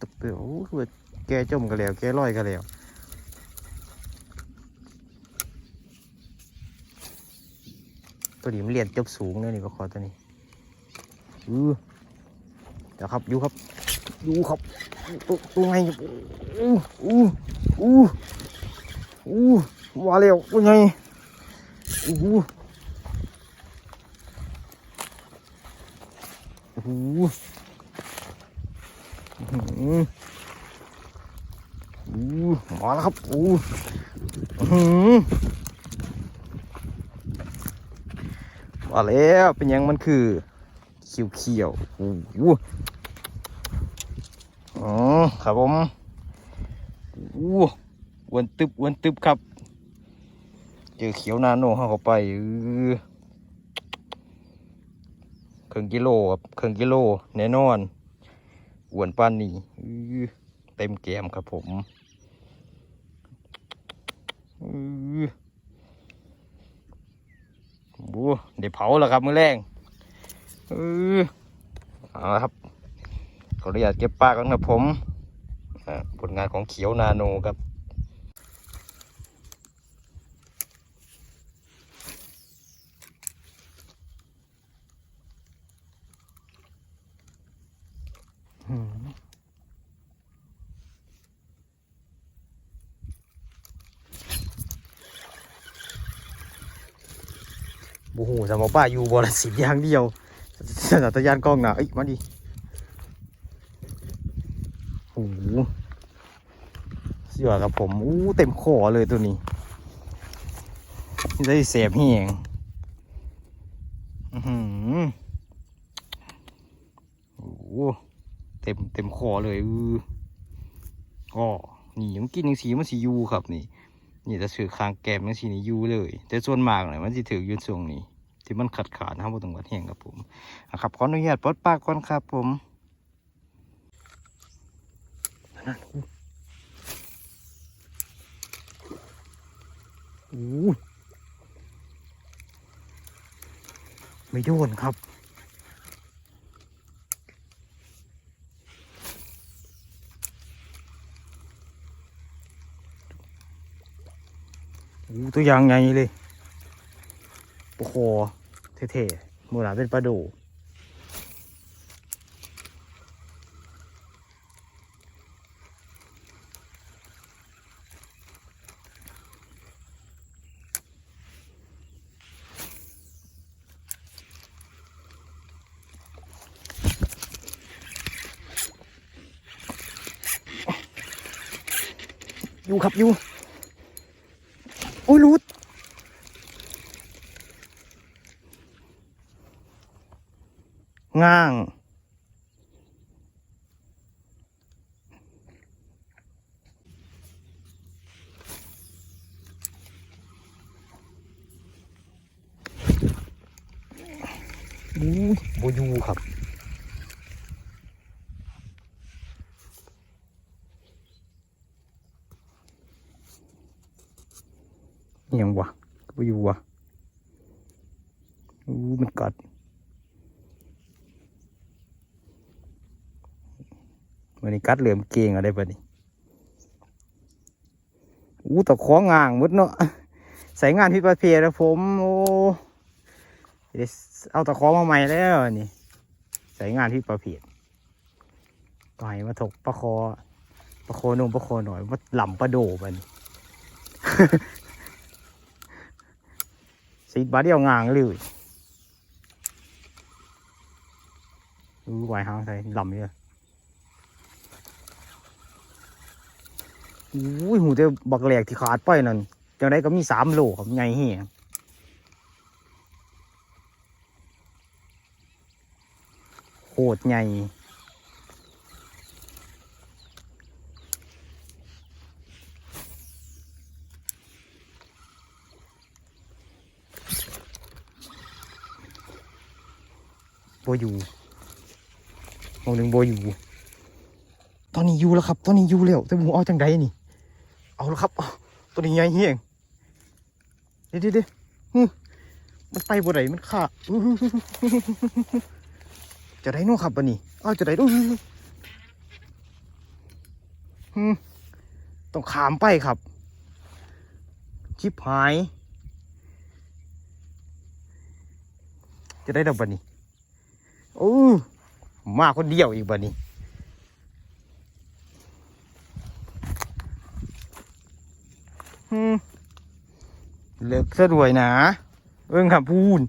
ตกเตือโอ้คือว่าแกจมกันแล้ว แกลอยกันแล้วตัวนี้มันเรียนจบสูงเลยนี่ก็ขอตัวนี้อือเดี๋ยวครับยูครับยูครับตัวตัวไงอู้อู้อู้อู้มาแล้วตัวไงอู้โอ้ อื้อหืออู้มาแล้วครับอู้อื้อหืมาแล้วเป็นยังมันคือเขียวเขียวอู้หูอ๋อครับผมอู้อ้วนตึบอ้วนตึบครับ เจอเขียวนาโนเข้าไปอื้อครึ่งกิโลครับครึ่งกิโลแน่นอน อ้วนป้านนี่เต็มแก้มครับผมบูเดี๋ยวเผาแล้วครับมือแรงเออเอาละครับขออนุญาตเก็บปลากันครับผมผลงานของเขียวนาโนครับ บูหูสมอป้าอยู่บรสิทธิ์อย่างเดียวสนัตยานกล้องหนาเอ้ยมาดิโอ้โหเสือกับผมอู้เต็มคอเลยตัวนี้นี่ได้เสียบเหียงอือหือโอ้โหเต็มเต็มคอเลยอือก็นี่มันกินยังสีมันสียูครับนี่ นี่จะถือคางแกมยังสีนี่ยูเลย แต่ส่วนมากเลยมันจะถือยืนทรงนี้ ที่มันขาดขาดนะครับบนตรงวัดแห้งครับผมอะครับขออนุญาตปลดปากก่อนครับผมนั่นอู้ไม่โดนครับ ตัวอย่างใหญ่เลยโอ้โหเท่ๆมูหลาเป็นปลาดูอยู่ครับอยู่ โอ้ยรูด ง่าง อู้ยโบอยูครับเอียงวะไปอยู่วะอู้มันกัด วันนี้กัดเหลื่อมเก่งอะไรปะนี่อู้ตะของงางหมดเนาะใส่งานพิประเภทแล้วผมโอ้เอาตะของมาใหม่แล้วนี่ใส่งานพิประเภทก็ให้มาถกประคอประโคนุ่มประโคหน่อยมาหล่ำประโดบันสีบาเดียวงางเลยอือไหวหางใส่หล่ำเยอะ อุ้ยหูเดียวบักแหลกที่ขาดไปนั่นจังไดก็มีสามโลครับไงเฮียโคตรใหญ่โบอยู่โมหนึ่งโบอยู่ ตอนนี้อยู่แล้วครับ ตอนนี้อยู่แล้วแต่หมูเอาจังไดนี่ เอาแล้วครับ ตัวนี้ใหญ่เฮียงเดี๋ยวเดี๋ยวเดี๋ยวฮึมันไปบ่ได้มันขาดจะได้โน่ครับบันนี้เอาจะได้ดูอืมต้องขามไปครับชิบหาย จะได้ดับบันนี้โอ้มาคนเดียวอีกบันนี้ อืม เลิกซะดวยนะ เอิ้งครับพูน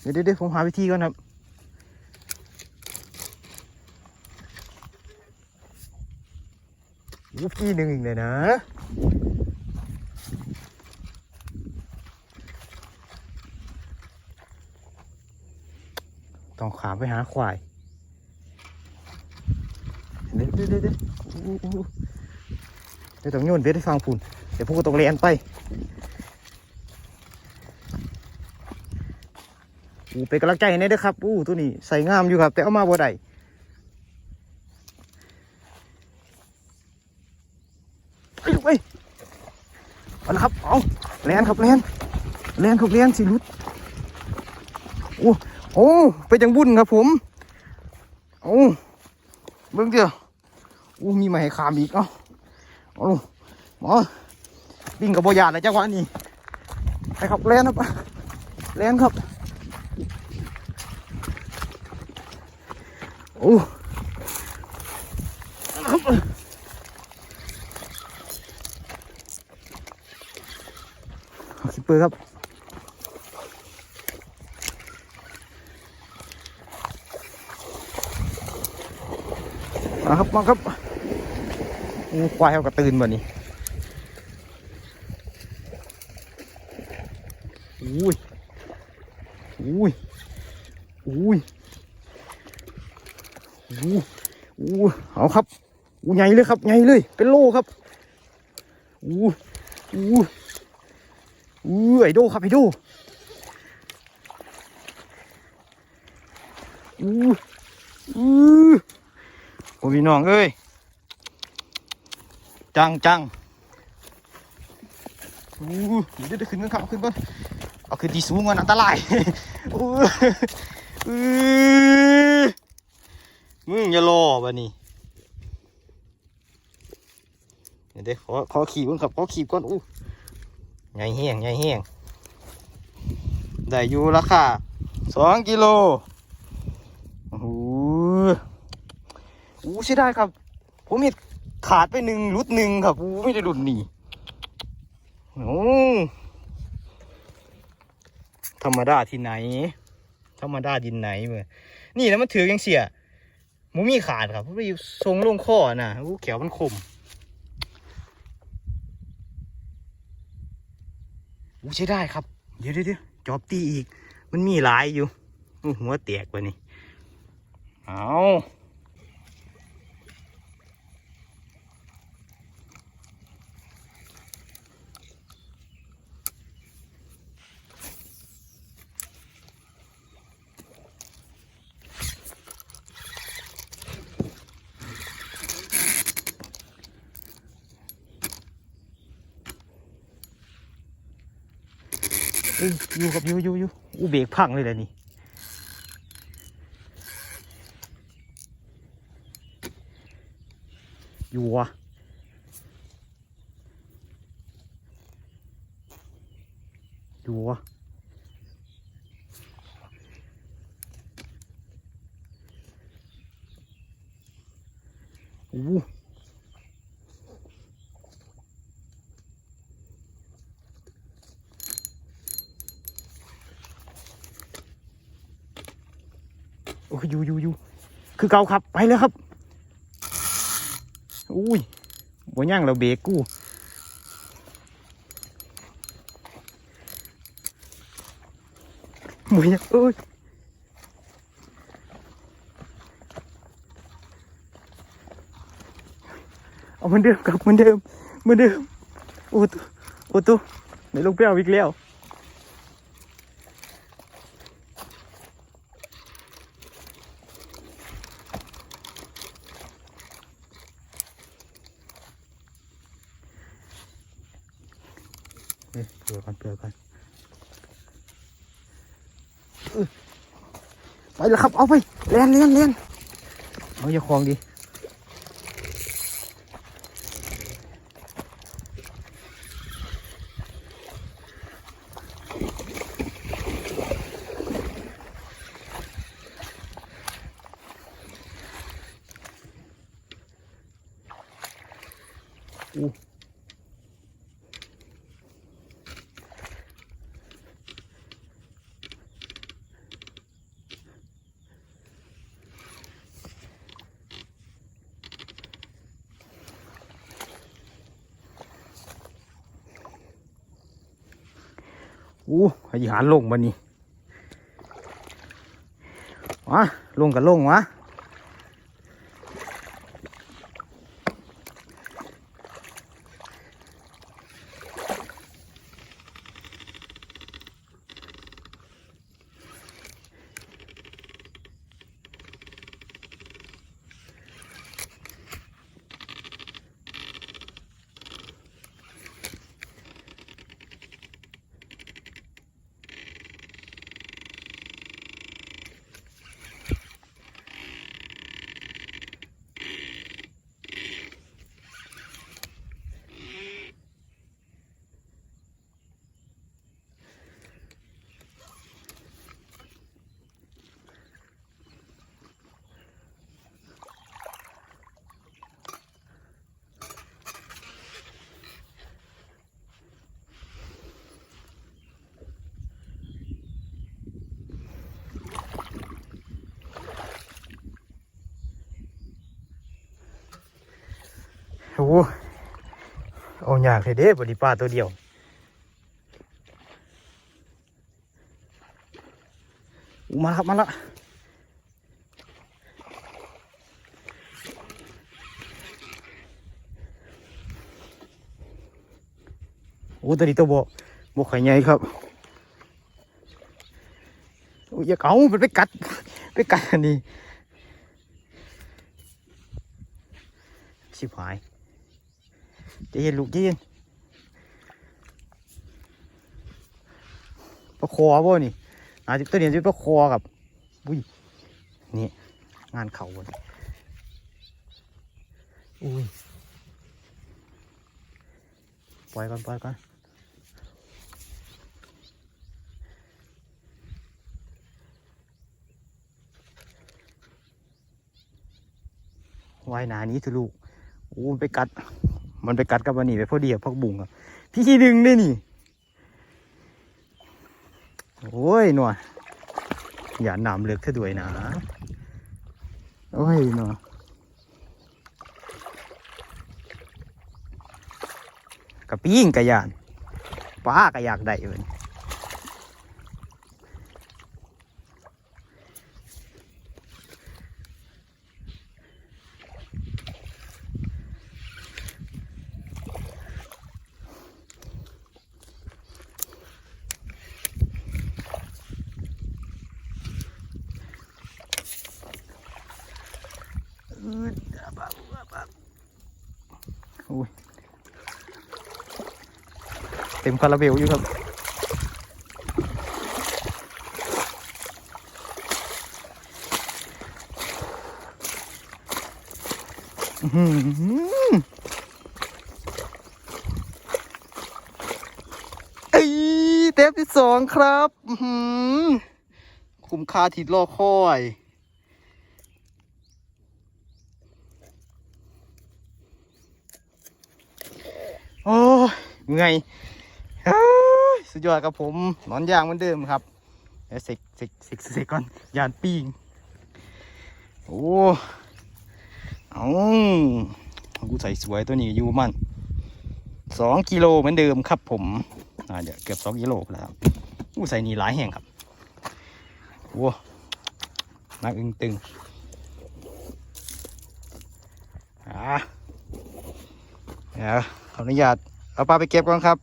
เดี๋ยวเดี๋ยวผมหาวิธีก่อนครับวิธีหนึ่งอีกเลยนะต้องขามไปหาควาย เดี๋ยวเดี๋ยวเดี๋ยว เดี๋ยวต้องโยนเบ็ดให้ฟังปุ่นเดี๋ยวพวกก็ต้องเรียนไปอู้เป็นกำลังใจให้แน่ด้อครับอู้ตัวนี้ใส่งามอยู่ครับ แต่เอามาบ่ได้ไปลูกไปเอาละครับเอาเรียนครับเรียนเรียนครับเรียนสิรุดโอ้โอ้เป็นจังบุญครับผมโอ้เบิ่งเดียวอู้มีมาให้ขามอีกเอ้า เอาลูกหมอวิ่งกับโบยานเลยจังหวะนี้ไปครับเรียนครับเรียนครับโอ้คิปเปอร์ครับมาครับมาครับ ควายเขากระตื่นบ่นี่อุ้ยอุ้ยอุ้ยอู้อู้เอาครับอู้ใหญ่เลยครับใหญ่เลย เป็นโลครับอู้อู้อู้ไอโดครับไอโดอู้อู้โอ้พี่น้องเอ้ย จังจังอู้เดี๋ยวขึ้นกันครับขึ้นก่อนเอาขึ้นที่สูงก่อนอันตรายอู้อู้มึงอย่ารอวะนี่เดี๋ยวเดี๋ยวขอขอขี่ก่อนครับขอขี่ก่อนอู้ใหญ่แห้งใหญ่แห้งได้อยู่ราคาสองกิโลโอ้โหอู้ใช่ได้ครับผมเห็น ขาดไปหนึ่งรุดหนึ่งครับอู้ไม่ได้รุดหนีโอ้ธรรมดาที่ไหน ธรรมดาดินไหนเมื่อนี่นะมันถือยังเสียหมูมีขาดครับเพราะว่าอยู่ทรงลงข้อน่ะอู้เขียวมันคมอู้ใช้ได้ครับ เดี๋ยวเดี๋ยวเดี๋ยวจอบตีอีก มันมีหลายอยู่หัวแตกไปนี่ เอา อ้ยอยู่กับอยู่อยู่อยู่อู้เบรกพังเลยแหละนี่อยู่วะอยู่วะอู้ โอ้ยอยู่อยู่อยู่คือเก่าครับไปแล้วครับอุ้ยบ่ย่างเราเบรกกูบ่ย่างเอ้ยเอาเหมือนเดิมครับเหมือนเดิมเหมือนเดิมโอ้ตัวโอ้ตัวในลูกเปรี้ยวอีกแล้ว เอ้ยเปลือกกันเปลือกกันเอ้ยไปแล้วครับ เอาไปเลียนเลียนเลียนเอาอย่าคลองดี อู้หิหานลงบันนี้วะลงกับลงวะ อ้เอาอยากเลยเด้บริปาตัวเดียว มาครับมาล้วโอ้ตัวนี้ตัวบโบไข่ใหญ่ครับโอ้ยอย่าเอามันไปกัด ไปกัดอันนี้ชิบหาย ใจเย็นลูกจเย็นประคอบ่นี่อาจจะตัวนี้จะประคอกับอุ้ยนี่งานเข่าบ่นี่อุ้ยปล่อยก่อนปล่อยก่อนว่ายหนานี้เถอะลูกโอ้มไปกัด มันไปกัดกับวันนี้ไปพอดีกับพักบุ้งครับ พี่ขี้ดึงได้นี่โอ้ยหนัวอย่าหนามเลือกเธอด้วยนะ โอ้ยหนัวกระปิ้งกระยานป้าก็อยากได้เลย เต็มคาราเบลอยู่ครับอือหือเอ้เทปที่สองครับอื้อหือคุ้มค่าที่รอคอยโอ้ยเหนื่อยเฮ้ย สุดยอดครับผมนอนยางเหมือนเดิมครับเดี๋ยวเสกเสกเสกเสกก่อนยานปิ้งโอ้เอากูใส่สวยตัวนี้อยู่มันสองกิโลเหมือนเดิมครับผมอ่าเดี๋ยวเกือบสองกิโลแล้วครับอู้ใส่นี่หลายแห่งครับโว้นักอึงตึงอ่าเดี๋ยวขออนุญาตเอาปลาไปเก็บก่อนครับ